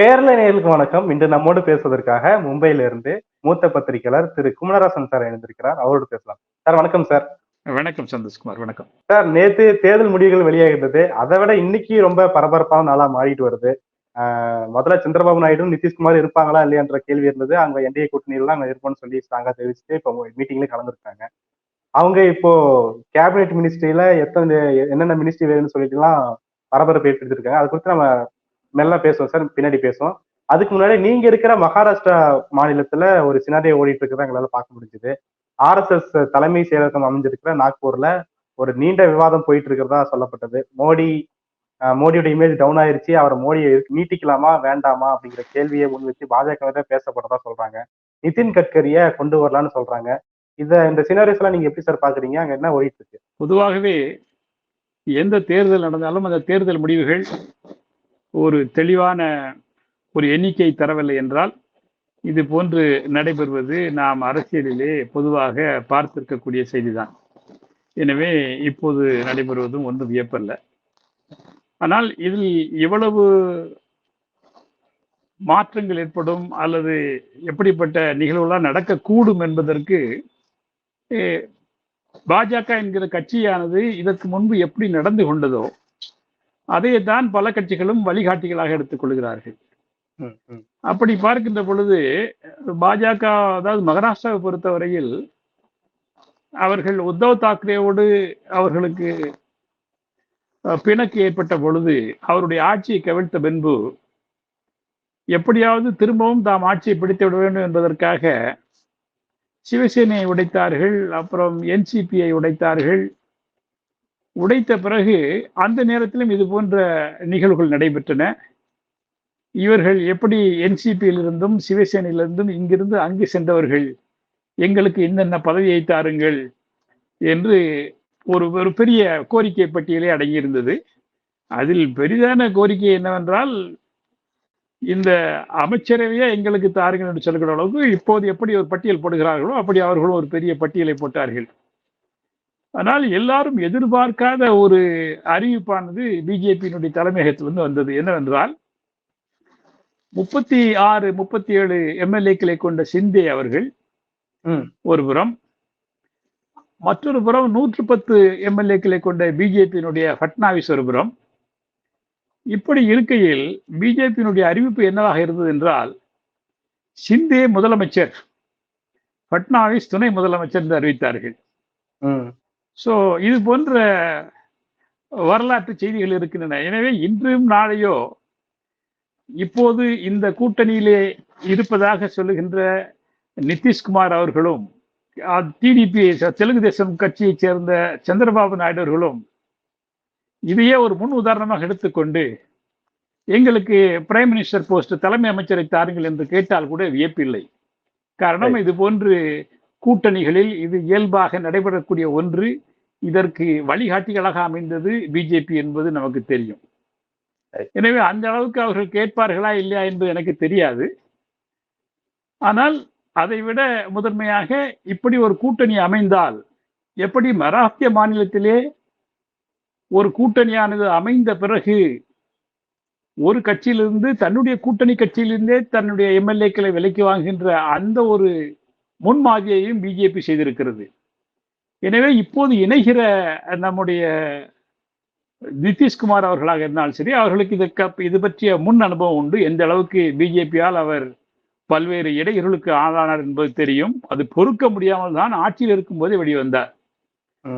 பேரலை நேயர்களுக்கு வணக்கம். இன்று நம்மோடு பேசுவதற்காக மும்பையில இருந்து மூத்த பத்திரிகையாளர் திரு குமரராசன் சார் இணைந்திருக்கிறார். அவரோடு பேசலாம். சார் வணக்கம் சார். வணக்கம் சந்தோஷ்குமார் வணக்கம். சார் நேத்து தேர்தல் முடிவுகள் வெளியாகிட்டது அதை விட இன்னைக்கு ரொம்ப பரபரப்பான நாளா மாறிட்டு வருது. முதல்ல சந்திரபாபு நாயுடு நிதிஷ்குமார் இருப்பாங்களா இல்லையான்ற கேள்வி இருந்தது. அவங்க என்டிஏ கூட்டணியில அங்க இருப்போம்னு சொல்லி ஸ்ட்ராங்கா தெரிவிச்சுட்டு இப்போ மீட்டிங்ல கலந்துருக்காங்க. அவங்க இப்போ கேபினெட் மினிஸ்ட்ரியில எத்தனை என்னென்ன மினிஸ்ட்ரி வேணும்னு சொல்லிட்டுலாம் பரபரப்பு ஏற்படுத்திருக்காங்க. அதை குறித்து நம்ம மெல்ல பேசுவோம் சார் பின்னாடி பேசுவோம். அதுக்கு முன்னாடி நீங்க இருக்கிற மகாராஷ்டிரா மாநிலத்துல ஒரு சினாரியை ஓடிட்டு இருக்கிறத எங்களால பார்க்க முடிஞ்சது. ஆர்எஸ்எஸ் தலைமை செயலகம் அமைஞ்சிருக்கிற நாக்பூர்ல ஒரு நீண்ட விவாதம் போயிட்டு இருக்கிறதா சொல்லப்பட்டது. மோடி அஹ், மோடியோட இமேஜ் டவுன் ஆயிருச்சு. அவரை மோடியை நீட்டிக்கலாமா வேண்டாமா அப்படிங்கிற கேள்வியை முன் வச்சு பாஜக பேசப்பட்டதா சொல்றாங்க. நிதின் கட்கரியை கொண்டு வரலாம்னு சொல்றாங்க. இத இந்த சினாரிஸ் எல்லாம் நீங்க எப்படி சார் பாக்குறீங்க? அங்க என்ன ஓடிட்டு இருக்கு? பொதுவாகவே எந்த தேர்தல் நடந்தாலும் அந்த தேர்தல் முடிவுகள் ஒரு தெளிவான ஒரு எண்ணிக்கை தரவில்லை என்றால் இது போன்று நடைபெறுவது நாம் அரசியலிலே பொதுவாக பார்த்திருக்கக்கூடிய செய்திதான். எனவே இப்போது நடைபெறுவதும் ஒன்றும் வியப்பல்ல. ஆனால் இதில் எவ்வளவு மாற்றங்கள் ஏற்படும் அல்லது எப்படிப்பட்ட நிகழ்வுலாம் நடக்கக்கூடும் என்பதற்கு பாஜக என்கிற கட்சியானது இதற்கு முன்பு எப்படி நடந்து கொண்டதோ அதை தான் பல கட்சிகளும் வழிகாட்டிகளாக எடுத்துக்கொள்கிறார்கள் அப்படி பார்க்கின்ற பொழுது பாஜக அதாவது மகாராஷ்டிராவை பொறுத்தவரையில் அவர்கள் உத்தவ் தாக்கரேவோடு அவர்களுக்கு பிணக்கு ஏற்பட்ட பொழுது அவருடைய ஆட்சியை கவிழ்த்த பின்பு எப்படியாவது திரும்பவும் தாம் ஆட்சியை பிடித்து விட வேண்டும் என்பதற்காக சிவசேனையை உடைத்தார்கள் அப்புறம் என்சிபியை உடைத்தார்கள் உடைத்த பிறகு அந்த நேரத்திலும் இது போன்ற நிகழ்வுகள் நடைபெற்றன. இவர்கள் எப்படி என்சிபியிலிருந்தும் சிவசேனையிலிருந்தும் இங்கிருந்து அங்கு சென்றவர்கள் எங்களுக்கு என்னென்ன பதவியை தாருங்கள் என்று ஒரு ஒரு பெரிய கோரிக்கை பட்டியலே அடங்கியிருந்தது. அதில் பெரிதான கோரிக்கை என்னவென்றால் இந்த அமைச்சரவையே எங்களுக்கு தாருங்கள் என்று சொல்கிற அளவுக்கு இப்போது எப்படி ஒரு பட்டியல் போடுகிறார்களோ அப்படி அவர்களும் ஒரு பெரிய பட்டியலை போட்டார்கள். ஆனால் எல்லாரும் எதிர்பார்க்காத ஒரு அறிவிப்பானது பிஜேபியினுடைய தலைமையகத்திலிருந்து வந்தது. என்னவென்றால் முப்பத்தி ஆறு முப்பத்தி ஏழு எம்எல்ஏக்களை கொண்ட சிந்தே அவர்கள் ஒரு புறம் மற்றொரு புறம் நூற்று பத்து எம்எல்ஏக்களை கொண்ட பிஜேபியினுடைய ஃபட்னாவிஸ் ஒரு புறம். இப்படி இருக்கையில் பிஜேபியினுடைய அறிவிப்பு என்னவாக இருந்தது என்றால் சிந்தே முதலமைச்சர் ஃபட்னாவிஸ் துணை முதலமைச்சர் என்று அறிவித்தார்கள். ஸோ இது போன்ற வரலாற்று செய்திகள் இருக்கின்றன. எனவே இன்றும் நாளையோ இப்போது இந்த கூட்டணியிலே இருப்பதாக சொல்லுகின்ற நிதிஷ்குமார் அவர்களும் டிடிபி தெலுங்கு தேசம் கட்சியைச் சேர்ந்த சந்திரபாபு நாயுடு அவர்களும் இதையே ஒரு முன் உதாரணமாக எடுத்துக்கொண்டு எங்களுக்கு பிரைம் மினிஸ்டர் போஸ்ட் தலைமை அமைச்சரை தாருங்கள் என்று கேட்டால் கூட வியப்பில்லை. காரணம் இது போன்று கூட்டணிகளில் இது இயல்பாக நடைபெறக்கூடிய ஒன்று. இதற்கு வழிகாட்டிகளாக அமைந்தது பிஜேபி என்பது நமக்கு தெரியும். எனவே அந்த அளவுக்கு அவர்கள் கேட்பார்களா இல்லையா என்பது எனக்கு தெரியாது. ஆனால் அதை விட முதன்மையாக இப்படி ஒரு கூட்டணி அமைந்தால் எப்படி மராத்திய மாநிலத்திலே ஒரு கூட்டணியானது அமைந்த பிறகு ஒரு கட்சியிலிருந்து தன்னுடைய கூட்டணி கட்சியிலிருந்தே தன்னுடைய எம்எல்ஏக்களை விலைக்கு வாங்குகின்ற அந்த ஒரு முன்மாதிரியையும் பிஜேபி செய்திருக்கிறது. எனவே இப்போது இணைகிற நம்முடைய நிதிஷ்குமார் அவர்களாக இருந்தாலும் சரி அவர்களுக்கு இதற்கு இது பற்றிய முன் அனுபவம் உண்டு. எந்த அளவுக்கு பிஜேபியால் அவர் பல்வேறு இடையூறுகளுக்கு ஆளானார் என்பது தெரியும். அது பொறுக்க முடியாமல் தான் ஆட்சியில் இருக்கும்போதே வெளிவந்தார்.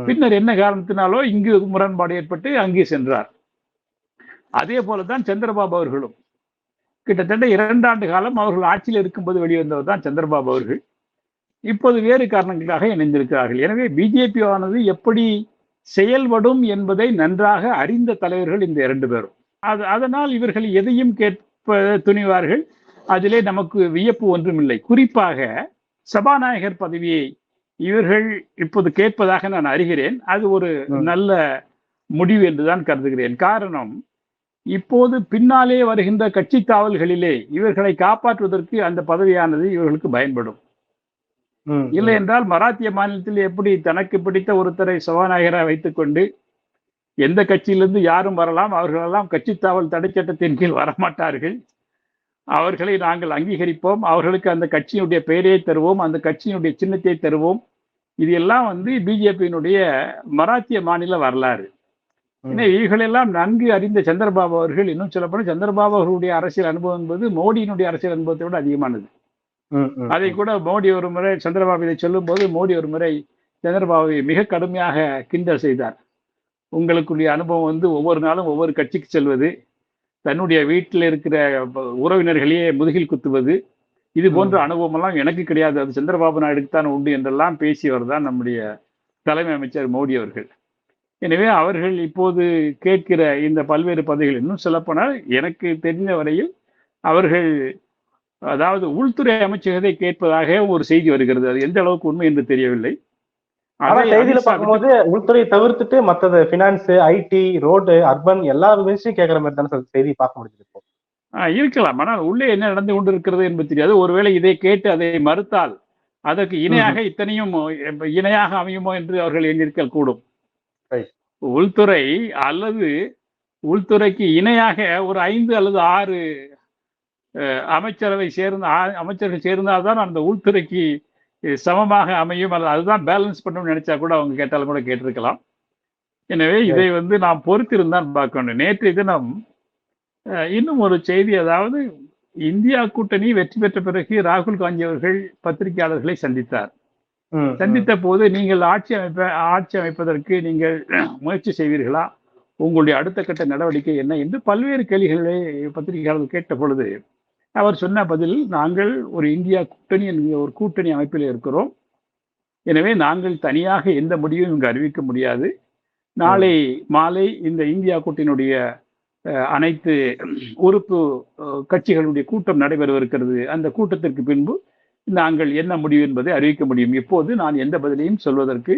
பின்னர் என்ன காரணத்தினாலோ இங்கு முரண்பாடு ஏற்பட்டு அங்கே சென்றார். அதே போலதான் சந்திரபாபு அவர்களும். கிட்டத்தட்ட இரண்டாண்டு காலம் அவர்கள் ஆட்சியில் இருக்கும்போது வெளிவந்தவர் தான் சந்திரபாபு அவர்கள். இப்போது வேறு காரணங்களுக்காக இணைந்திருக்கிறார்கள். எனவே பிஜேபி ஆனது எப்படி செயல்படும் என்பதை நன்றாக அறிந்த தலைவர்கள் இந்த இரண்டு பேரும். அது அதனால் இவர்கள் எதையும் கேட்ப துணிவார்கள். அதிலே நமக்கு வியப்பு ஒன்றுமில்லை. குறிப்பாக சபாநாயகர் பதவியை இவர்கள் இப்போது கேட்பதாக நான் அறிகிறேன். அது ஒரு. நல்ல முடிவு என்றுதான் கருதுகிறேன். காரணம் இப்போது பின்னாலே வருகின்ற கட்சி தாவல்களிலே இவர்களை காப்பாற்றுவதற்கு அந்த பதவியானது இவர்களுக்கு பயன்படும். இல்லை என்றால் மராத்திய மாநிலத்தில் எப்படி தனக்கு பிடித்த ஒருத்தரை சபாநாயகராக வைத்துக்கொண்டு எந்த கட்சியிலிருந்து யாரும் வரலாம் அவர்களெல்லாம் கட்சி தாவல் தடை சட்டத்தின் கீழ் வரமாட்டார்கள். அவர்களை நாங்கள் அங்கீகரிப்போம். அவர்களுக்கு அந்த கட்சியினுடைய பெயரை தருவோம். அந்த கட்சியினுடைய சின்னத்தை தருவோம். இது எல்லாம் வந்து பிஜேபியினுடைய மராத்திய மாநில வரலாறு. ம். எனவே இவைகளெல்லாம் நன்கு அறிந்த சந்திரபாபு அவர்கள் இன்னும் சொல்லப்போனால் சந்திரபாபு அவர்களுடைய அரசியல் அனுபவம் என்பது மோடியினுடைய அரசியல் அனுபவத்தை விட அதிகமானது. அதை கூட மோடி ஒரு முறை சந்திரபாபு இதை சொல்லும்போது மோடி ஒரு முறை சந்திரபாபுவை மிக கடுமையாக கிண்டல் செய்தார். உங்களுக்குரிய அனுபவம் வந்து ஒவ்வொரு நாளும் ஒவ்வொரு கட்சிக்கு செல்வது தன்னுடைய வீட்டில் இருக்கிற உறவினர்களையே முதுகில் குத்துவது இது போன்ற ம். அனுபவம் எல்லாம் எனக்கு கிடையாது. அது சந்திரபாபு நாயுடுக்கு தான் உண்டு என்றெல்லாம் பேசியவர் தான் நம்முடைய தலைமை அமைச்சர் மோடி அவர்கள். எனவே அவர்கள் இப்போது கேட்கிற இந்த பல்வேறு பதவிகள் இன்னும் சொல்லப்போனால் எனக்கு தெரிந்த வரையில் அவர்கள் அதாவது உள்துறை அமைச்சகத்தை கேட்பதாக ஒரு செய்தி வருகிறது. அது எந்த அளவுக்கு உண்மை என்று தெரியவில்லை. ஆனா செய்தியில பார்க்கும்போது உள்துறையை தவிர்த்துட்டு மத்தது பினான்ஸ் ஐடி ரோடு அர்பன் எல்லா விஷயம் கேட்கற மாதிரி தானே செய்தி பார்க்க ஆ, இருக்கலாம். ஆனால் உள்ளே என்ன நடந்து கொண்டிருக்கிறது என்பது தெரியாது. ஒருவேளை இதை கேட்டு அதை மறுத்தால் அதற்கு இணையாக இத்தனையும் இணையாக அமையுமோ என்று அவர்கள் எண்ணிருக்கல் கூடும். உள்துறை அல்லது உள்துறைக்கு இணையாக ஒரு ஐந்து அல்லது ஆறு அமைச்சரவை சேர்ந்த அமைச்சர்கள் சேர்ந்தால்தான் அந்த உள்துறைக்கு சமமாக அமையும். அல்லது அதுதான் பேலன்ஸ் பண்ணணும்னு நினைச்சா கூட அவங்க கேட்டாலும் கூட கேட்டிருக்கலாம். எனவே இதை வந்து நாம் பொறுத்திருந்தான் பார்க்கணும். நேற்றைய தினம் இன்னும் ஒரு செய்தி அதாவது இந்தியா கூட்டணி வெற்றி பெற்ற பிறகு ராகுல் காந்தி அவர்கள் பத்திரிகையாளர்களை சந்தித்தார். சந்தித்த போது நீங்கள் ஆட்சி அமைப்ப ஆட்சி அமைப்பதற்கு நீங்கள் முயற்சி செய்வீர்களா? உங்களுடைய அடுத்த கட்ட நடவடிக்கை என்ன? என்று பல்வேறு கேள்விகளை பத்திரிகையாளர்கள் கேட்ட பொழுது அவர் சொன்ன பதில் நாங்கள் ஒரு இந்தியா கூட்டணி என்கிற ஒரு கூட்டணி அமைப்பில் இருக்கிறோம். எனவே நாங்கள் தனியாக எந்த முடிவும் இங்கு அறிவிக்க முடியாது. நாளை மாலை இந்த இந்தியா கூட்டினுடைய அஹ், அனைத்து உறுப்பு கட்சிகளுடைய கூட்டம் நடைபெறவிருக்கிறது. அந்த கூட்டத்திற்கு பின்பு நாங்கள் என்ன முடிவு என்பதை அறிவிக்க முடியும். இப்போது நான் எந்த பதிலையும் சொல்வதற்கு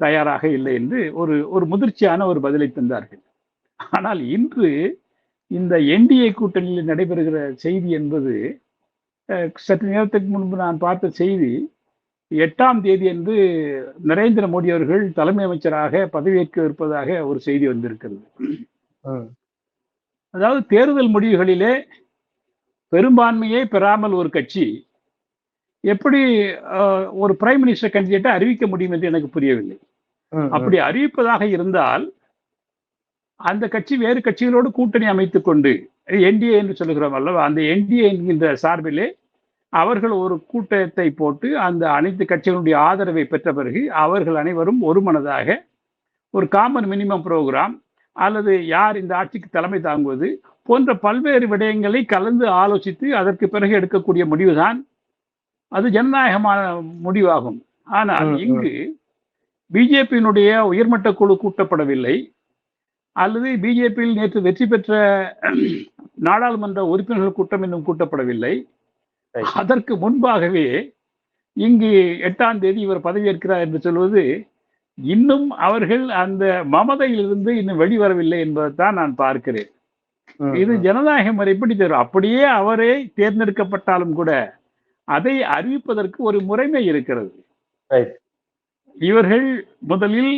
தயாராக இல்லை என்று ஒரு ஒரு முதிர்ச்சியான ஒரு பதிலை தந்தார்கள். ஆனால் இன்று இந்த என்டிஏ கூட்டணியில் நடைபெறுகிற செய்தி என்பது சற்று நேரத்துக்கு முன்பு நான் பார்த்த செய்தி எட்டாம் தேதி என்று நரேந்திர மோடி அவர்கள் தலைமை அமைச்சராக பதவியேற்க இருப்பதாக ஒரு செய்தி வந்திருக்கிறது. அதாவது தேர்தல் முடிவுகளிலே பெரும்பான்மையை பெறாமல் ஒரு கட்சி எப்படி ஒரு பிரைம் மினிஸ்டர் கேண்டிடேட்டை அறிவிக்க முடியும் என்று எனக்கு புரியவில்லை. அப்படி அறிவிப்பதாக இருந்தால் அந்த கட்சி வேறு கட்சிகளோடு கூட்டணி அமைத்துக் கொண்டு என்டிஏ என்று சொல்லுகிறோம் அல்லவா? அந்த என்டிஏ என்கின்ற சார்பிலே அவர்கள் ஒரு கூட்டத்தை போட்டு அந்த அனைத்து கட்சிகளுடைய ஆதரவை பெற்ற பிறகு அவர்கள் அனைவரும் ஒருமனதாக ஒரு காமன் மினிமம் ப்ரோக்ராம் அல்லது யார் இந்த ஆட்சிக்கு தலைமை தாங்குவது போன்ற பல்வேறு விடயங்களை கலந்து ஆலோசித்து அதற்கு பிறகு எடுக்கக்கூடிய முடிவுதான் அது ஜனநாயகமான முடிவாகும். ஆனால். இங்கு பிஜேபியினுடைய உயர்மட்ட குழு கூட்டப்படவில்லை. அல்லது பிஜேபியில் நேற்று வெற்றி பெற்ற நாடாளுமன்ற உறுப்பினர்கள் கூட்டம் இன்னும் கூட்டப்படவில்லை. அதற்கு முன்பாகவே இங்கு எட்டாம் தேதி இவர் பதவியேற்கிறார் என்று சொல்வது இன்னும் அவர்கள் அந்த மமதையிலிருந்து இன்னும் வெளிவரவில்லை என்பதைத்தான் நான் பார்க்கிறேன் இது. ஜனநாயக முறை எப்படி தரும் அப்படியே அவரே தேர்ந்தெடுக்கப்பட்டாலும் கூட அதை அறிவிப்பதற்கு ஒரு முறைமை இருக்கிறது. இவர்கள் முதலில்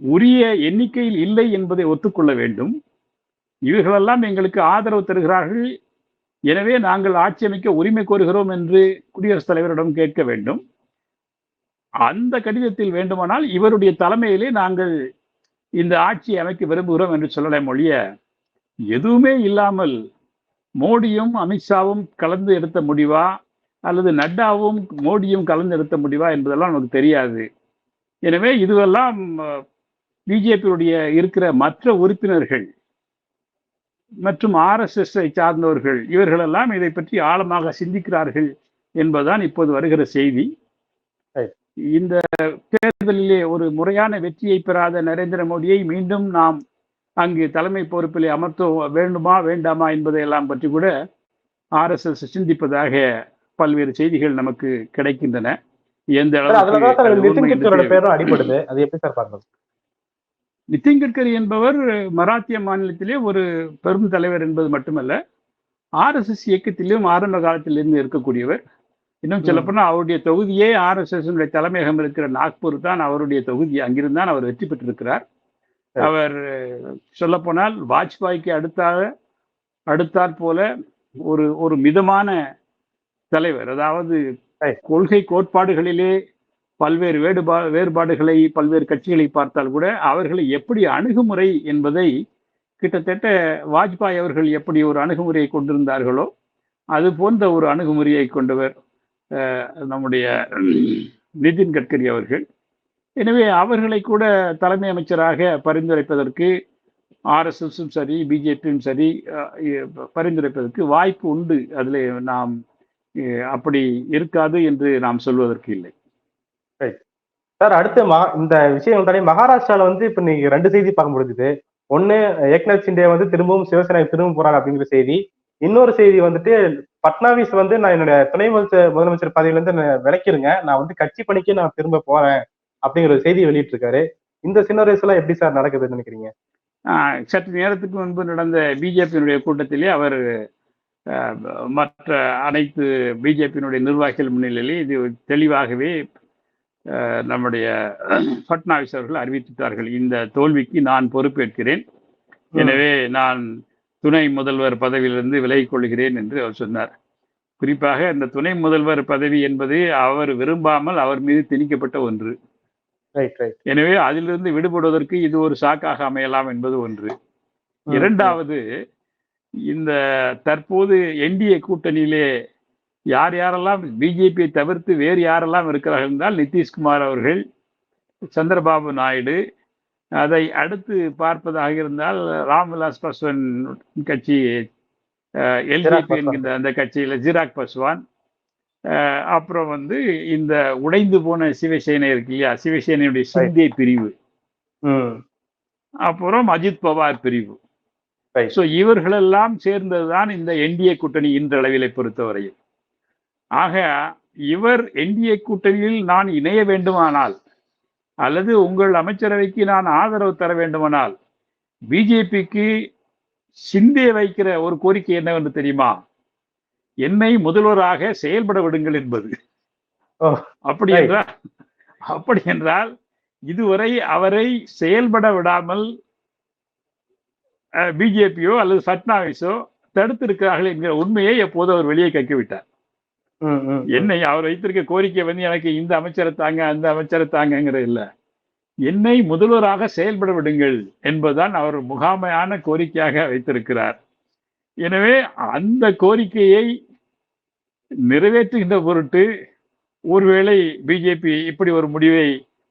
உரிய எண்ணிக்கையில் இல்லை என்பதை ஒத்துக்கொள்ள வேண்டும். இவர்களெல்லாம் எங்களுக்கு ஆதரவு தருகிறார்கள். எனவே நாங்கள் ஆட்சி அமைக்க உரிமை கோருகிறோம் என்று குடியரசுத் தலைவரிடம் கேட்க வேண்டும். அந்த கடிதத்தில் வேண்டுமானால் இவருடைய தலைமையிலே நாங்கள் இந்த ஆட்சியை அமைக்க விரும்புகிறோம் என்று சொல்லலாம் ஒழிய எதுவுமே இல்லாமல் மோடியும் அமித்ஷாவும் கலந்து எடுத்த முடிவா? அல்லது நட்டாவும் மோடியும் கலந்து எடுத்த முடிவா என்பதெல்லாம் நமக்கு தெரியாது. எனவே இதுவெல்லாம் பிஜேபியுடைய இருக்கிற மற்ற உறுப்பினர்கள் மற்றும் ஆர்எஸ்எஸ் சார்ந்தவர்கள் இவர்களெல்லாம் இதை பற்றி ஆழமாக சிந்திக்கிறார்கள் என்பதுதான் இப்போது வருகிற செய்தி. இந்த தேர்தலிலே ஒரு முறையான வெற்றியை பெறாத நரேந்திர மோடியை மீண்டும் நாம் அங்கு தலைமை பொறுப்பிலே அமர்த்த வேண்டுமா வேண்டாமா என்பதையெல்லாம் பற்றி கூட ஆர்எஸ்எஸ் சிந்திப்பதாக பல்வேறு செய்திகள் நமக்கு கிடைக்கின்றன எந்த தெரியவில்லை. பேரும் அடிபடுது அது எப்படி சார் பார்க்கணும் நிதின் கட்கரி என்பவர் மராத்திய மாநிலத்திலே ஒரு பெரும் தலைவர் என்பது மட்டுமல்ல ஆர்எஸ்எஸ் இயக்கத்திலும் ஆரம்ப காலத்திலிருந்து இருக்கக்கூடியவர் இன்னும். சொல்லப்போனால் அவருடைய தொகுதியே ஆர்எஸ்எஸ் தலைமையகம் இருக்கிற நாக்பூர் தான் அவருடைய தொகுதி அங்கிருந்து தான் அவர் வெற்றி பெற்றிருக்கிறார். அவர் சொல்லப்போனால் வாஜ்பாய்க்கு அடுத்தாக அடுத்தாற் போல ஒரு ஒரு மிதமான தலைவர் அதாவது. கொள்கை கோட்பாடுகளிலே பல்வேறு வேறுபா வேறுபாடுகளை பல்வேறு கட்சிகளை பார்த்தால் கூட அவர்களை எப்படி அணுகுமுறை என்பதை கிட்டத்தட்ட வாஜ்பாய் அவர்கள் எப்படி ஒரு அணுகுமுறையை கொண்டிருந்தார்களோ அது போன்ற ஒரு அணுகுமுறையை கொண்டவர் நம்முடைய நிதின் கட்கரி அவர்கள். எனவே அவர்களை கூட தலைமை அமைச்சராக பரிந்துரைப்பதற்கு ஆர்எஸ்எஸும் சரி பிஜேபியும் சரி பரிந்துரைப்பதற்கு வாய்ப்பு உண்டு. அதில் நாம் அப்படி இருக்காது என்று நாம் சொல்வதற்கு இல்லை. சார் அடுத்து இந்த விஷயம் தானே மகாராஷ்டிரால வந்து இப்ப நீங்க ரெண்டு செய்தி பார்க்க முடிஞ்சது. ஒண்ணு ஏக்நாத் சிண்டே வந்து திரும்பவும் சிவசேனா திரும்ப போறாங்க அப்படிங்கிற செய்தி. இன்னொரு செய்தி வந்துட்டு பட்னாவிஸ் வந்து நான் என்னுடைய துணை முதலமைச்சர் முதலமைச்சர் பதவியில இருந்து விளக்கிருங்க நான் வந்து கட்சி பணிக்கு நான் திரும்ப போறேன் அப்படிங்கிற ஒரு செய்தி வெளியிட்டிருக்காரு. இந்த சின்ன எல்லாம் எப்படி சார் நடக்குதுன்னு நினைக்கிறீங்க? சற்று நேரத்துக்கு முன்பு நடந்த பிஜேபியினுடைய கூட்டத்திலே அவர் மற்ற அனைத்து பிஜேபியினுடைய நிர்வாகிகள் முன்னிலையிலே இது தெளிவாகவே நம்முடைய பட்னாவிஸ் அவர்கள் அறிவித்துட்டார்கள். இந்த தோல்விக்கு நான் பொறுப்பேற்கிறேன். எனவே நான் துணை முதல்வர் பதவியிலிருந்து விலகிக் கொள்கிறேன் என்று அவர் சொன்னார். குறிப்பாக இந்த துணை முதல்வர் பதவி என்பது அவர் விரும்பாமல் அவர் மீது திணிக்கப்பட்ட ஒன்று. எனவே அதிலிருந்து விடுபடுவதற்கு இது ஒரு சாக்காக அமையலாம் என்பது ஒன்று. இரண்டாவது இந்த தற்போது என்டிஏ கூட்டணியிலே யார் யாரெல்லாம் பிஜேபியை தவிர்த்து வேறு யாரெல்லாம் இருக்கிறார்கள் என்றால் நிதிஷ்குமார் அவர்கள் சந்திரபாபு நாயுடு அதை அடுத்து பார்ப்பதாக இருந்தால் ராம்விலாஸ் பாஸ்வான் கட்சி எல்ஜிபி. என்கின்ற அந்த கட்சியில் ஜிராக் பாஸ்வான். அப்புறம் வந்து இந்த உடைந்து போன சிவசேனை இருக்கு இல்லையா? சிவசேனையுடைய சிந்தே பிரிவு. அப்புறம் அஜித் பவார் பிரிவு. ஸோ இவர்களெல்லாம் சேர்ந்ததுதான் இந்த என்டிஏ கூட்டணி இன்றளவிலை பொறுத்தவரையில். ஆக இவர் என்டிஏ கூட்டணியில் நான் இணைய வேண்டுமானால் அல்லது உங்கள் அமைச்சரவைக்கு நான் ஆதரவு தர வேண்டுமானால் பிஜேபிக்கு சிந்தே வைக்கிற ஒரு கோரிக்கை என்னவென்று தெரியுமா என்னை முதல்வராக செயல்பட விடுங்கள் என்பது அப்படி. என்றால் அப்படி என்றால் இதுவரை அவரை செயல்பட விடாமல் பிஜேபியோ அல்லது ஃபட்னாவிஸோ தடுத்திருக்கிறார்கள் என்கிற உண்மையை எப்போது அவர் வெளியே கக்கிவிட்டார். என்னை அவர் வைத்திருக்க கோரிக்கை வந்து எனக்கு இந்த அமைச்சரை தாங்க அந்த அமைச்சரை தாங்கங்கிற இல்ல. என்னை முதல்வராக செயல்பட விடுங்கள் என்பதுதான் அவர் முகாமையான கோரிக்கையாக வைத்திருக்கிறார். எனவே அந்த கோரிக்கையை நிறைவேற்றுகின்ற பொருட்டு ஒருவேளை பிஜேபி இப்படி ஒரு முடிவை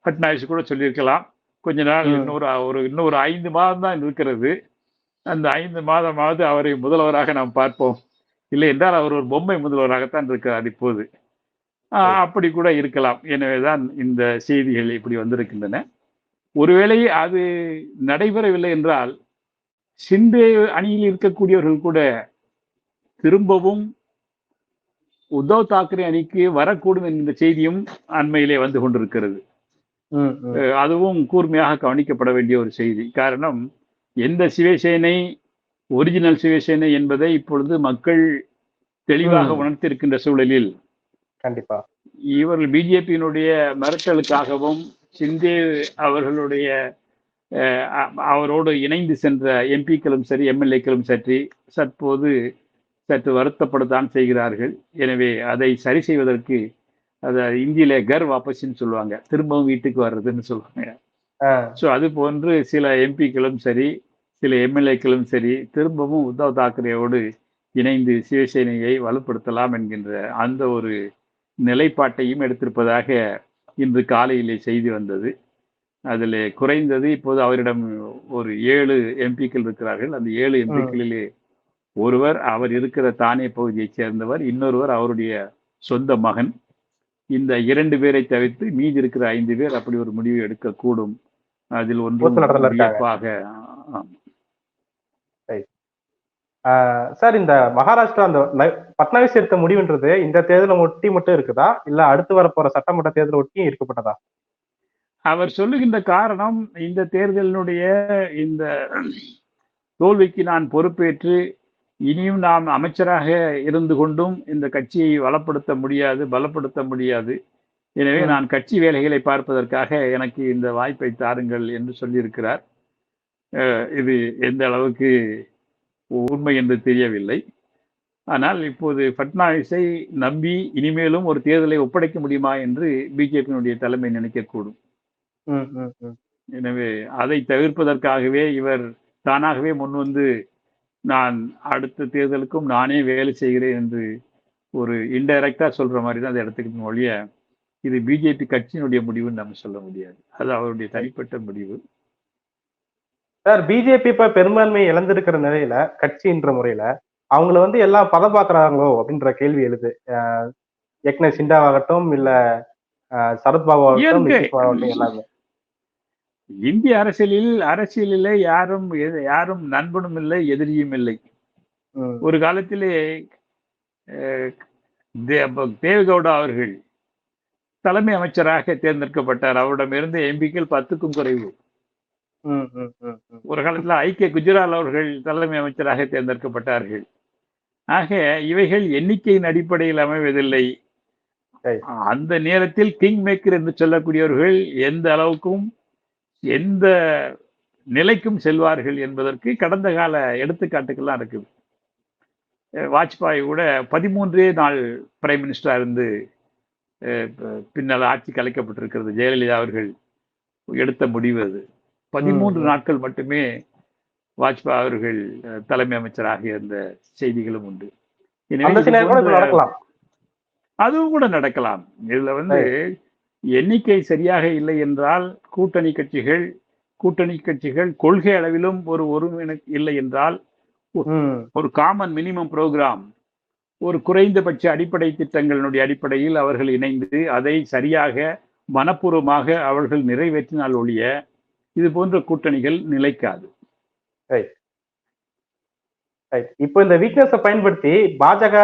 பட்னாவிஸ் கூட சொல்லியிருக்கலாம். கொஞ்ச நாள். இன்னொரு ஒரு இன்னொரு ஐந்து மாதம் தான் இருக்கிறது. அந்த ஐந்து மாதமாவது அவரை முதல்வராக நாம் பார்ப்போம். இல்லை என்றால் அவர் ஒரு பொம்மை முதல்வராகத்தான் இருக்கிறார் இப்போது. அப்படி கூட இருக்கலாம். எனவேதான் இந்த செய்திகள் இப்படி வந்திருக்கின்றன. ஒருவேளை அது நடைபெறவில்லை என்றால் சிந்தே அணியில் இருக்கக்கூடியவர்கள் கூட திரும்பவும் உத்தவ் தாக்கரே அணிக்கு வரக்கூடும் என்கிற செய்தியும் அண்மையிலே வந்து கொண்டிருக்கிறது. அதுவும் கூர்மையாக கவனிக்கப்பட வேண்டிய ஒரு செய்தி. காரணம் எந்த சிவசேனை ஒரிஜினல் சிவசேனை என்பதை இப்பொழுது மக்கள் தெளிவாக. உணர்த்திருக்கின்ற சூழலில் கண்டிப்பா. இவர்கள் பிஜேபியினுடைய மிரட்டலுக்காகவும் சிந்தே அவர்களுடைய அவரோடு இணைந்து சென்ற எம்பிக்களும் சரி எம்எல்ஏக்களும் சற்றி தற்போது சற்று வருத்தப்படத்தான் செய்கிறார்கள். எனவே அதை சரி செய்வதற்கு அதை இந்தியில கர் வாபஸ்ன்னு சொல்லுவாங்க. திரும்பவும் வீட்டுக்கு வர்றதுன்னு சொல்லுவாங்க. ஸோ அது போன்று சில எம்பிக்களும் சரி சில எம்எல்ஏக்களும் சரி திரும்பவும் உத்தவ் தாக்கரேவோடு இணைந்து சிவசேனையை வலுப்படுத்தலாம் என்கின்ற அந்த ஒரு நிலைப்பாட்டையும் எடுத்திருப்பதாக இன்று காலையிலே செய்தி வந்தது. அதில் குறைந்தது இப்போது அவரிடம் ஒரு ஏழு எம்பிக்கள் இருக்கிறார்கள். அந்த ஏழு எம்பிக்களிலே ஒருவர் அவர் இருக்கிற தானே பகுதியைச் சேர்ந்தவர் இன்னொருவர் அவருடைய சொந்த மகன். இந்த இரண்டு பேரை தவிர்த்து மீதி இருக்கிற ஐந்து பேர் அப்படி ஒரு முடிவு எடுக்கக்கூடும். அதில் இருக்காங்க. வியப்பாக சார் இந்த மகாராஷ்டிரா அந்த பட்னாவிஸ் எடுத்த முடிவுன்றது இந்த தேர்தலை ஒட்டி மட்டும் இருக்குதா? இல்ல அடுத்து வரப்போற சட்டமன்ற தேர்தலை ஒட்டியும் இருக்கப்பட்டதா? அவர் சொல்லுகின்ற காரணம் இந்த தேர்தலினுடைய இந்த தோல்விக்கு நான் பொறுப்பேற்று இனியும் நாம் அமைச்சராக இருந்து கொண்டும் இந்த கட்சியை வளப்படுத்த முடியாது பலப்படுத்த முடியாது. எனவே. நான் கட்சி வேலைகளை பார்ப்பதற்காக எனக்கு இந்த வாய்ப்பை தாருங்கள் என்று சொல்லியிருக்கிறார். இது எந்த அளவுக்கு உண்மை என்று தெரியவில்லை. ஆனால் இப்போது பட்னாவிஸை நம்பி இனிமேலும் ஒரு தேர்தலை ஒப்படைக்க முடியுமா என்று பிஜேபியினுடைய தலைமை நினைக்கக்கூடும். எனவே அதை தவிர்ப்பதற்காகவே இவர் தானாகவே முன்வந்து நான் அடுத்த தேர்தலுக்கும் நானே வேலை செய்கிறேன் என்று ஒரு இன்டைரக்டா சொல்ற மாதிரி தான் அதை எடுத்துக்கணும் ஒழிய இது பிஜேபி கட்சியினுடைய முடிவுன்னு நம்ம சொல்ல முடியாது. அது அவருடைய தனிப்பட்ட முடிவு. சார் பிஜேபி இப்ப பெரும்பான்மை இழந்திருக்கிற நிலையில கட்சின்ற முறையில அவங்கள வந்து எல்லாம் பதம் பாக்குறாங்களோ அப்படின்ற கேள்வி எழுது. ஏக்நாத் சிண்டாவாகட்டும் இல்ல அஹ் சரத்பாபு ஆகட்டும் இயற்கை. நிதிஷ் ஆகட்டும் எல்லாமே. இந்திய அரசியலில் அரசியலிலே யாரும் யாரும் நண்பனும் இல்லை எதிரியும் இல்லை. ஒரு காலத்திலே தேவகவுடா அவர்கள் தலைமை அமைச்சராக தேர்ந்தெடுக்கப்பட்டார். அவரிடமிருந்து எம்பிக்கள் பத்துக்கும் குறைவு. ஒரு காலத்தில் ஐக்கிய குஜரால் அவர்கள் தலைமை அமைச்சராக தேர்ந்தெடுக்கப்பட்டார்கள். ஆக இவைகள் எண்ணிக்கையின் அடிப்படையில் அமைவதில்லை. அந்த நேரத்தில் கிங் மேக்கர் என்று சொல்லக்கூடியவர்கள் எந்த அளவுக்கும் எந்த நிலைக்கும் செல்வார்கள் என்பதற்கு கடந்த கால எடுத்துக்காட்டுக்கெல்லாம் இருக்குது. வாஜ்பாய் கூட பதிமூன்றே நாள் பிரைம் மினிஸ்டரா இருந்து பின்னால் ஆட்சி கலைக்கப்பட்டிருக்கிறது ஜெயலலிதா அவர்கள் எடுத்த முடிவு அது. பதிமூன்று. நாட்கள் மட்டுமே வாஜ்பாய் அவர்கள் தலைமை அமைச்சராக இருந்த செய்திகளும் உண்டு. எனவே அதுவும் கூட நடக்கலாம். இதுல வந்து எண்ணிக்கை சரியாக இல்லை என்றால் கூட்டணி கட்சிகள் கூட்டணி கட்சிகள் கொள்கை அளவிலும் ஒரு ஒருங்கிணை இல்லை என்றால் ஒரு காமன் மினிமம் ப்ரோக்ராம் ஒரு குறைந்தபட்ச அடிப்படை திட்டங்களினுடைய அடிப்படையில் அவர்கள் இணைந்து அதை சரியாக மனப்பூர்வமாக அவர்கள் நிறைவேற்றினால் ஒழிய இது போன்ற கூட்டணிகள் நிலைக்காது. இப்போ இந்த வீக்னஸ பயன்படுத்தி பாஜக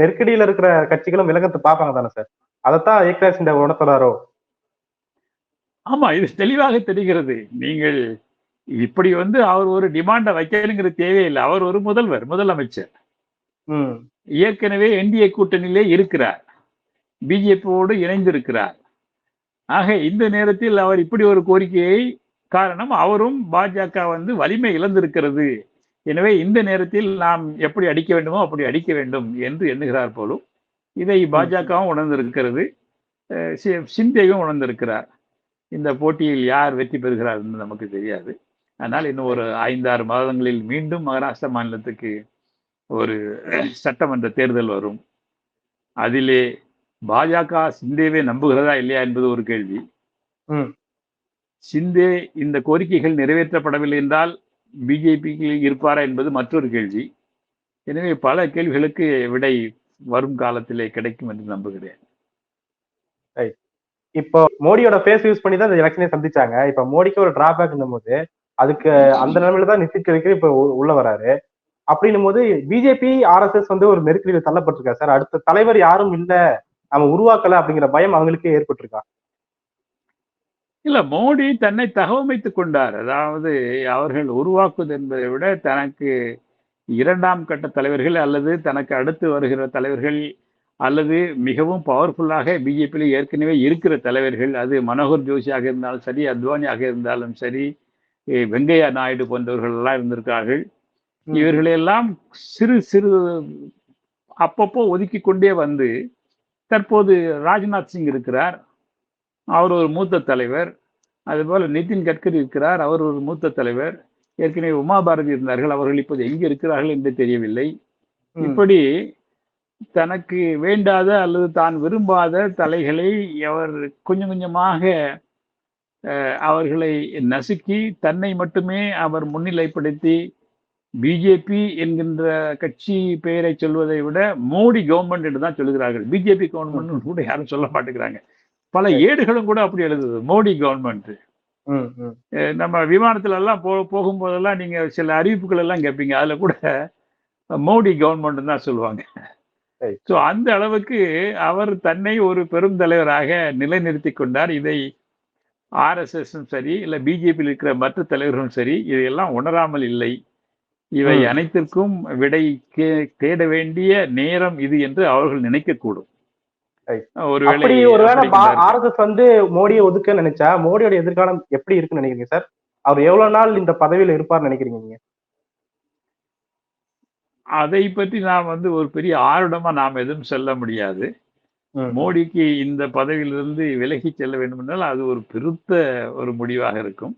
நெருக்கடியில இருக்கிற கட்சிகளும் விலகத்து பார்ப்பாங்க தானே சார்? அதைத்தான் ஏக்நாத் சிண்டா உணர்த்துறாரோ ஆமா இது தெளிவாக தெரிகிறது. நீங்கள் இப்படி வந்து அவர் ஒரு டிமாண்டை வைக்கணுங்கிற தேவையில்லை அவர் ஒரு முதல்வர் முதலமைச்சர். ஏற்கனவே என்டிஏ கூட்டணியிலே இருக்கிறார். பிஜேபியோடு இணைந்திருக்கிறார். ஆக இந்த நேரத்தில் அவர் இப்படி ஒரு கோரிக்கையை காரணம் அவரும் பாஜக வந்து வலிமை இழந்திருக்கிறது. எனவே இந்த நேரத்தில் நாம் எப்படி அடிக்க வேண்டுமோ அப்படி அடிக்க வேண்டும் என்று எண்ணுகிறார் போலும். இதை பாஜகவும் உணர்ந்திருக்கிறது. அஹ் சி- சிந்தேவும் உணர்ந்திருக்கிறார். இந்த போட்டியில் யார் வெற்றி பெறுகிறார் என்று நமக்கு தெரியாது. ஆனால் இன்னும் ஒரு ஐந்தாறு மாதங்களில் மீண்டும் மகாராஷ்டிரா மாநிலத்துக்கு ஒரு சட்டமன்ற தேர்தல் வரும். அதிலே பாஜக சிந்தேவை நம்புகிறதா இல்லையா என்பது ஒரு கேள்வி. சிந்தே இந்த கோரிக்கைகள் நிறைவேற்றப்படவில்லை என்றால் பிஜேபிக்கு இருப்பாரா என்பது மற்றொரு கேள்வி. எனவே பல கேள்விகளுக்கு விடை வரும் காலத்திலே கிடைக்கும் என்று நம்புகிறேன். இப்போ மோடியோட ஃபேஸ் யூஸ் பண்ணி தான் இந்த எலெக்ஷனே சந்திச்சாங்க. இப்ப மோடிக்கு ஒரு டிராபேக் போது அதுக்கு அந்த நிலைமையில தான் நிதிஷ் கட்கரி இப்ப உள்ள வராரு. அப்படின்னும் போது பிஜேபி ஆர்எஸ்எஸ் வந்து ஒரு நெருக்கடியில் தள்ளப்பட்டிருக்கா சார் அடுத்த தலைவர் யாரும் இல்ல. நம்ம உருவாக்கல அப்படிங்கிற பயம் அவங்களுக்கே ஏற்பட்டிருக்கா? இல்ல மோடி தன்னை தகவமைத்துக் கொண்டார். அதாவது அவர்கள் உருவாக்குவது என்பதை விட தனக்கு இரண்டாம் கட்ட தலைவர்கள் அல்லது தனக்கு அடுத்து வருகிற தலைவர்கள் அல்லது மிகவும் பவர்ஃபுல்லாக பிஜேபியில் ஏற்கனவே இருக்கிற தலைவர்கள் அது மனோகர் ஜோஷியாக இருந்தாலும் சரி அத்வானியாக இருந்தாலும் சரி வெங்கையா நாயுடு போன்றவர்கள் எல்லாம் இருந்திருக்கிறார்கள் ம். இவர்களெல்லாம் சிறு சிறு அப்பப்போ ஒதுக்கி கொண்டே வந்து தற்போது ராஜ்நாத் சிங் இருக்கிறார். அவர் ஒரு மூத்த தலைவர். அதுபோல நிதின் கட்கரி இருக்கிறார் அவர் ஒரு மூத்த தலைவர். ஏற்கனவே உமா பாரதி இருந்தார்கள் அவர்கள் இப்போது எங்கே இருக்கிறார்கள் என்று தெரியவில்லை. இப்படி தனக்கு வேண்டாத அல்லது தான் விரும்பாத தலைகளை அவர் கொஞ்சம் கொஞ்சமாக அவர்களை நசுக்கி தன்னை மட்டுமே அவர் முன்னிலைப்படுத்தி பிஜேபி என்கின்ற கட்சி பெயரை சொல்வதை விட மோடி கவர்மெண்ட் என்று தான் சொல்லுகிறார்கள். பிஜேபி கவர்மெண்ட் கூட யாரும் சொல்ல மாட்டேங்கிறாங்க. பல ஏடுகளும் கூட அப்படி எழுதுது. மோடி கவர்மெண்ட் நம்ம விமானத்துல எல்லாம் போ போகும்போதெல்லாம் நீங்க சில அறிவிப்புகள் எல்லாம் கேட்பீங்க. அதுல கூட மோடி கவர்மெண்ட் தான் சொல்லுவாங்க. ஸோ அந்த அளவுக்கு அவர் தன்னை ஒரு பெரும் தலைவராக நிலைநிறுத்தி கொண்டார். இதை ஆர்எஸ்எஸும் சரி இல்ல பிஜேபியில் இருக்கிற மற்ற தலைவர்களும் சரி இதையெல்லாம் உணராமல் இல்லை. இவை. அனைத்திற்கும் விடை தேட வேண்டிய நேரம் இது என்று அவர்கள் நினைக்கக்கூடும். அப்படி ஒருவேளை. ஆர்எஸ்எஸ் வந்து மோடியை ஒதுக்க நினைச்சா மோடியோட எதிர்காலம் எப்படி இருக்குன்னு நினைக்கிறீங்க சார்? அவர் எவ்வளவு நாள் இந்த பதவியில இருப்பார்னு நினைக்கிறீங்க நீங்க? அதை பற்றி நாம் வந்து ஒரு பெரிய ஆருடமா நாம் எதுவும் சொல்ல முடியாது. மோடிக்கு இந்த பதவியிலிருந்து விலகி செல்ல வேண்டும் என்றால் அது ஒரு பெருத்த ஒரு முடிவாக இருக்கும்.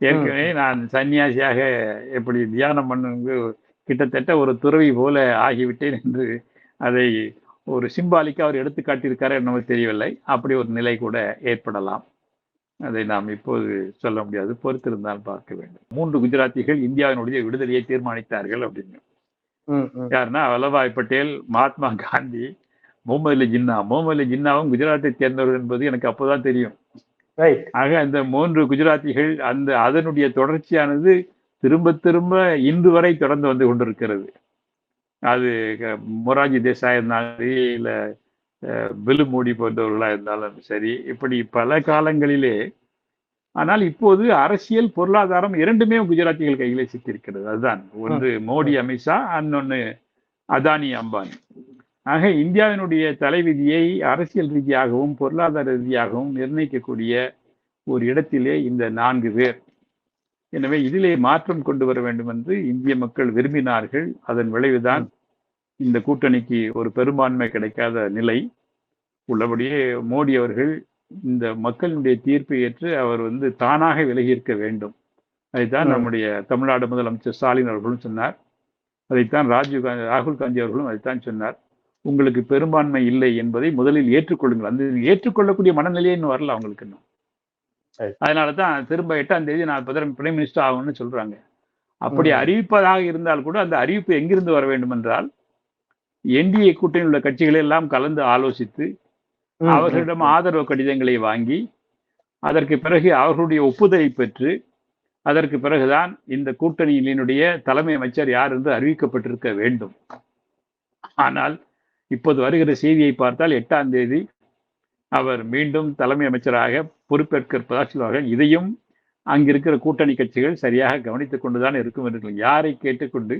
ஏற்கனவே நான் சன்னியாசியாக எப்படி தியானம் பண்ணுங்க கிட்டத்தட்ட ஒரு துறவி போல ஆகிவிட்டேன் என்று அதை ஒரு சிம்பாலிக்கா அவர் எடுத்து காட்டியிருக்காரு என்னவோ தெரியவில்லை. அப்படி ஒரு நிலை கூட ஏற்படலாம். அதை நாம் இப்போது சொல்ல முடியாது. பொறுத்திருந்தால் பார்க்க வேண்டும். மூன்று குஜராத்திகள் இந்தியாவினுடைய விடுதலையை தீர்மானித்தார்கள் அப்படின்னு. யாருன்னா வல்லபாய் பட்டேல் மகாத்மா காந்தி முகமது அலி ஜின்னா. முகமது அலி ஜின்னாவும் குஜராத்தை சேர்ந்தவர் என்பது எனக்கு அப்போதான் தெரியும். ஆக அந்த மூன்று குஜராத்திகள் அந்த அதனுடைய தொடர்ச்சியானது திரும்ப திரும்ப இன்று வரை தொடர்ந்து வந்து கொண்டிருக்கிறது. அது மொராஜி தேசாய் இருந்தாலும் சரி இல்ல பில்லு மோடி போன்றவர்களா இருந்தாலும் சரி இப்படி பல காலங்களிலே ஆனால் இப்போது அரசியல் பொருளாதாரம் இரண்டுமே குஜராத்திகள் கையிலே சிக்கியிருக்கிறது. அதுதான். ஒன்று மோடி அமித்ஷா இன்னொன்னு அதானி அம்பானி. ஆக இந்தியாவினுடைய தலைவிதியை அரசியல் ரீதியாகவும் பொருளாதார ரீதியாகவும் நிர்ணயிக்கக்கூடிய ஒரு இடத்திலே இந்த நான்கு பேர் எனவே இதிலே மாற்றம் கொண்டு வர வேண்டும் என்று இந்திய மக்கள் விரும்பினார்கள். அதன் விளைவுதான் இந்த கூட்டணிக்கு ஒரு பெரும்பான்மை கிடைக்காத நிலை. உள்ளபடியே மோடி அவர்கள் இந்த மக்களினுடைய தீர்ப்பை ஏற்று அவர் வந்து தானாக விலகி இருக்க வேண்டும். அதைத்தான். நம்முடைய தமிழ்நாடு முதலமைச்சர் ஸ்டாலின் அவர்களும் சொன்னார். அதைத்தான் ராஜீவ் காந்தி ராகுல் காந்தி அவர்களும் அதைத்தான் சொன்னார். உங்களுக்கு பெரும்பான்மை இல்லை என்பதை முதலில் ஏற்றுக்கொள்ளுங்கள். அந்த ஏற்றுக்கொள்ளக்கூடிய மனநிலையே இன்னும் வரல அவங்களுக்கு இன்னும். அதனால தான் திரும்ப எட்டாம் தேதி நான் பிரதமர் பிரைம் மினிஸ்டர் ஆகும்னு சொல்றாங்க அப்படி. அறிவிப்பதாக இருந்தால் கூட அந்த அறிவிப்பு எங்கிருந்து வர வேண்டும் என்றால் என்டிஏ கூட்டணியில் உள்ள கட்சிகளை எல்லாம் கலந்து ஆலோசித்து அவர்களிடம். ஆதரவு கடிதங்களை வாங்கி அதற்கு பிறகு அவர்களுடைய ஒப்புதலை பெற்று அதற்கு பிறகுதான் இந்த கூட்டணியினுடைய தலைமை அமைச்சர் யார் என்று அறிவிக்கப்பட்டிருக்க வேண்டும் ஆனால் இப்போது வருகிற செய்தியை பார்த்தால் எட்டாம் தேதி அவர் மீண்டும் தலைமை அமைச்சராக பொறுப்பேற்க இருப்பதாக சொல்வார்கள் இதையும் அங்கிருக்கிற கூட்டணி கட்சிகள் சரியாக கவனித்துக் கொண்டுதான் இருக்கும் என்று யாரை கேட்டுக்கொண்டு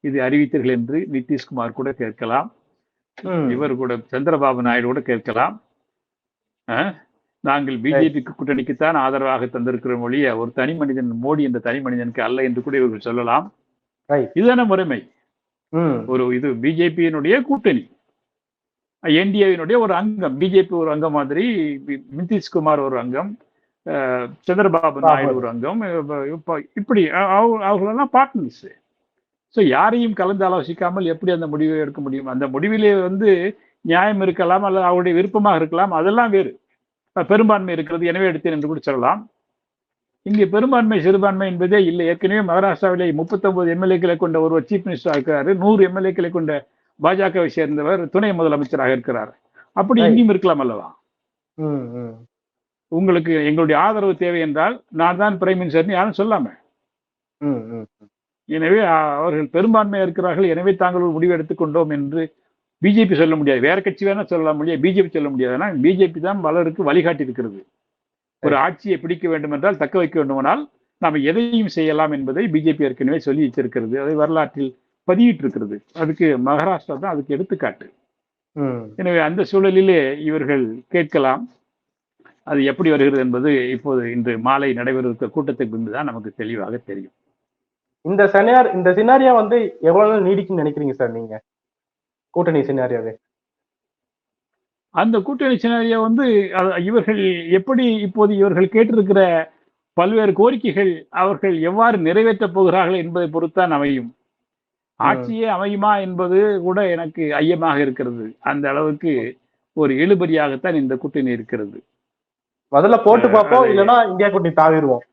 இது அறிவித்தீர்கள் என்று நிதிஷ்குமார் கூட கேட்கலாம். இவர் கூட சந்திரபாபு நாயுடு கூட கேட்கலாம். நாங்கள் பிஜேபிக்கு கூட்டணிக்குத்தான் ஆதரவாக தந்திருக்கிறோம் ஒழிய ஒரு தனி மனிதன் மோடி என்ற தனி மனிதனுக்கு அல்ல என்று கூட இவர்கள் சொல்லலாம். இதுதானே முறைமை. ஒரு இது பிஜேபியினுடைய கூட்டணி. என்டிஏவினுடைய ஒரு அங்கம் பிஜேபி ஒரு அங்கம் மாதிரி நிதிஷ்குமார் ஒரு அங்கம் சந்திரபாபு நாயுடு ஒரு அங்கம் இப்ப- இப்ப- இப்படி அவர்களெல்லாம் பார்ட்னர்ஸ். ஸோ யாரையும் கலந்து ஆலோசிக்காமல் எப்படி அந்த முடிவை எடுக்க முடியும்? அந்த முடிவிலே வந்து நியாயம் இருக்கலாம் அல்லது அவருடைய விருப்பமாக இருக்கலாம் அதெல்லாம் வேறு. பெரும்பான்மை இருக்கிறது எனவே எடுத்தேன் என்று கூட சொல்லலாம். இங்கே பெரும்பான்மை சிறுபான்மை என்பதே இல்லை. ஏற்கனவே மகாராஷ்டிராவிலே 39 எம்எல்ஏக்களை கொண்ட ஒருவர் சீஃப் மினிஸ்டர் இருக்கிறாரு நூறு எம்எல்ஏக்களை கொண்ட பாஜகவை சேர்ந்தவர் துணை முதலமைச்சராக இருக்கிறார். அப்படி. இங்கேயும் இருக்கலாம் அல்லவா. உங்களுக்கு எங்களுடைய ஆதரவு தேவை என்றால் நான் தான் பிரைம் மினிஸ்டர்னு யாரும் சொல்லாம. எனவே அவர்கள் பெரும்பான்மையா இருக்கிறார்கள். எனவே தாங்கள் ஒரு முடிவு எடுத்துக்கொண்டோம் என்று பிஜேபி சொல்ல முடியாது. வேற கட்சி வேணா சொல்லலாம் முடியாது. பிஜேபி சொல்ல முடியாது. ஏன்னா பிஜேபி தான் பலருக்கு வழிகாட்டி இருக்கிறது ஒரு ஆட்சியை பிடிக்க வேண்டும் என்றால் தக்க வைக்க வேண்டுமானால் நாம் எதையும் செய்யலாம் என்பதை பிஜேபி ஏற்கனவே சொல்லி வச்சிருக்கிறது. அதை வரலாற்றில் பதியிட்டு இருக்கிறது அதுக்கு மகாராஷ்டிரா தான் அதுக்கு எடுத்துக்காட்டு. எனவே அந்த சூழலிலே இவர்கள் கேட்கலாம். அது எப்படி வருகிறது என்பது இப்போது இன்று மாலை நடைபெறுகிற கூட்டத்துக்கு பின்பு தான் நமக்கு தெளிவாக தெரியும். இந்த செனார் இந்த சினாரியா வந்து எவ்வளவு நாள் நீடிக்கும்னு நினைக்கிறீங்க சார் நீங்க? கூட்டணி சினாரியாவே அந்த கூட்டணி சினாரியா வந்து இவர்கள் எப்படி இப்போது இவர்கள் கேட்டிருக்கிற பல்வேறு கோரிக்கைகள் அவர்கள் எவ்வாறு நிறைவேற்றப் போகிறார்கள் என்பதை பொறுத்தான் அமையும். ஆட்சியே அமையுமா என்பது கூட எனக்கு ஐயமாக இருக்கிறது. அந்த அளவுக்கு ஒரு இழுபறியாகத்தான் இந்த கூட்டணி இருக்கிறது. முதல்ல போட்டு பார்ப்போம் இல்லைன்னா இந்தியா கூட்டணி தாவிடுவோம்.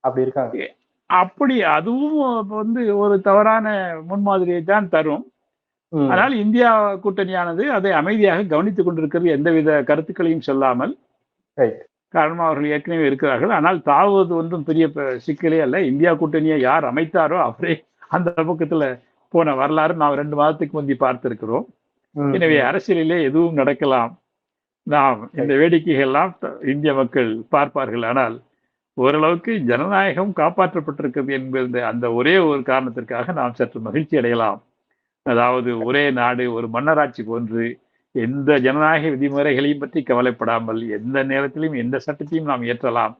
அப்படி இருக்காங்க. அப்படி அதுவும் வந்து ஒரு தவறான முன்மாதிரியை தான் தரும். ஆனால் இந்தியா கூட்டணியானது அதை அமைதியாக கவனித்துக் கொண்டிருக்கிறது எந்தவித கருத்துக்களையும் சொல்லாமல். Right. காரணம் அவர்கள் ஏற்கனவே இருக்கிறார்கள். ஆனால் தாவுவது ஒன்றும் பெரிய சிக்கலே அல்ல. இந்தியா கூட்டணியை யார் அமைத்தாரோ அவரே அந்த பக்கத்துல போன வரலாறு நாம் ரெண்டு மாதத்துக்கு முந்தி பார்த்திருக்கிறோம். எனவே அரசியலிலே எதுவும் நடக்கலாம். நாம் இந்த வேடிக்கைகள்லாம் இந்திய மக்கள் பார்ப்பார்கள். ஆனால் ஓரளவுக்கு ஜனநாயகம் காப்பாற்றப்பட்டிருக்கிறது என்கிற அந்த ஒரே ஒரு காரணத்திற்காக நாம் சற்று மகிழ்ச்சி அடையலாம். அதாவது ஒரே நாடு ஒரு மன்னராட்சி போன்று எந்த ஜனநாயக விதிமுறைகளையும் பற்றி கவலைப்படாமல் எந்த நேரத்திலும் எந்த சட்டத்தையும் நாம் இயற்றலாம்.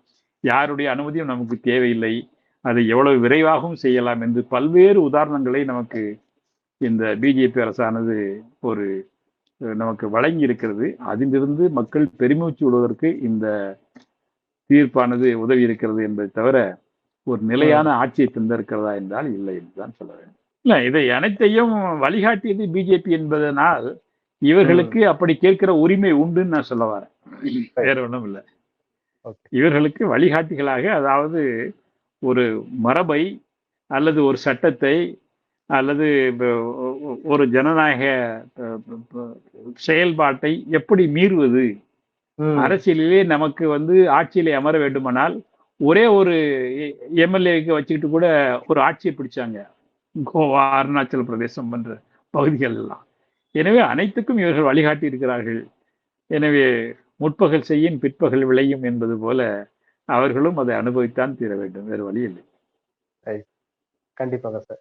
யாருடைய அனுமதியும் நமக்கு தேவையில்லை. அதை எவ்வளவு விரைவாகவும் செய்யலாம் என்று பல்வேறு உதாரணங்களை நமக்கு இந்த பிஜேபி அரசானது ஒரு நமக்கு வழங்கி இருக்கிறது. அதிலிருந்து மக்கள் பெருமூச்சு விடுவதற்கு இந்த தீர்ப்பானது உதவி இருக்கிறது என்பதை தவிர ஒரு நிலையான ஆட்சியை தந்திருக்கிறதா என்றால் இல்லை என்றுதான் சொல்ல வேண்டும். இல்ல இதை அனைத்தையும் வழிகாட்டியது பிஜேபி என்பதனால் இவர்களுக்கு அப்படி கேட்கிற உரிமை உண்டுன்னு நான் சொல்ல வரேன். வேற ஒண்ணும் இல்லை. இவர்களுக்கு வழிகாட்டிகளாக அதாவது ஒரு மரபை அல்லது ஒரு சட்டத்தை அல்லது ஒரு ஜனநாயக செயல்பாட்டை எப்படி மீறுவது? அரசியலிலே நமக்கு வந்து ஆட்சியிலே அமர வேண்டுமானால் ஒரே ஒரு எம்எல்ஏக்கு வச்சுக்கிட்டு கூட ஒரு ஆட்சியை பிடிச்சாங்க. கோவா அருணாச்சல பிரதேசம் போன்ற பகுதிகள் எல்லாம் எனவே அனைத்துக்கும் இவர்கள் வழிகாட்டி இருக்கிறார்கள் எனவே முற்பகல் செய்யின் பிற்பகல் விளையும் என்பது போல அவர்களும் அதை அனுபவித்தான் தீர வேண்டும். வேறு வழி இல்லை. கண்டிப்பாக சார்.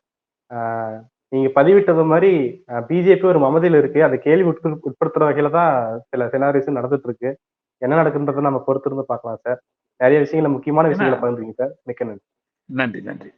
ஆஹ் நீங்க பதிவிட்டது மாதிரி பிஜேபி ஒரு மமதியில் இருக்கு. அதை கேள்வி உட்பு உட்படுத்துற வகையில தான் சில சினாரிஸ் நடந்துட்டு இருக்கு. என்ன நடக்குன்றதை நம்ம பொறுத்திருந்து பார்க்கலாம் சார். நிறைய விஷயங்களை முக்கியமான விஷயங்களை பகிர்ந்துங்க சார். மிக்க நன்றி. நன்றி நன்றி.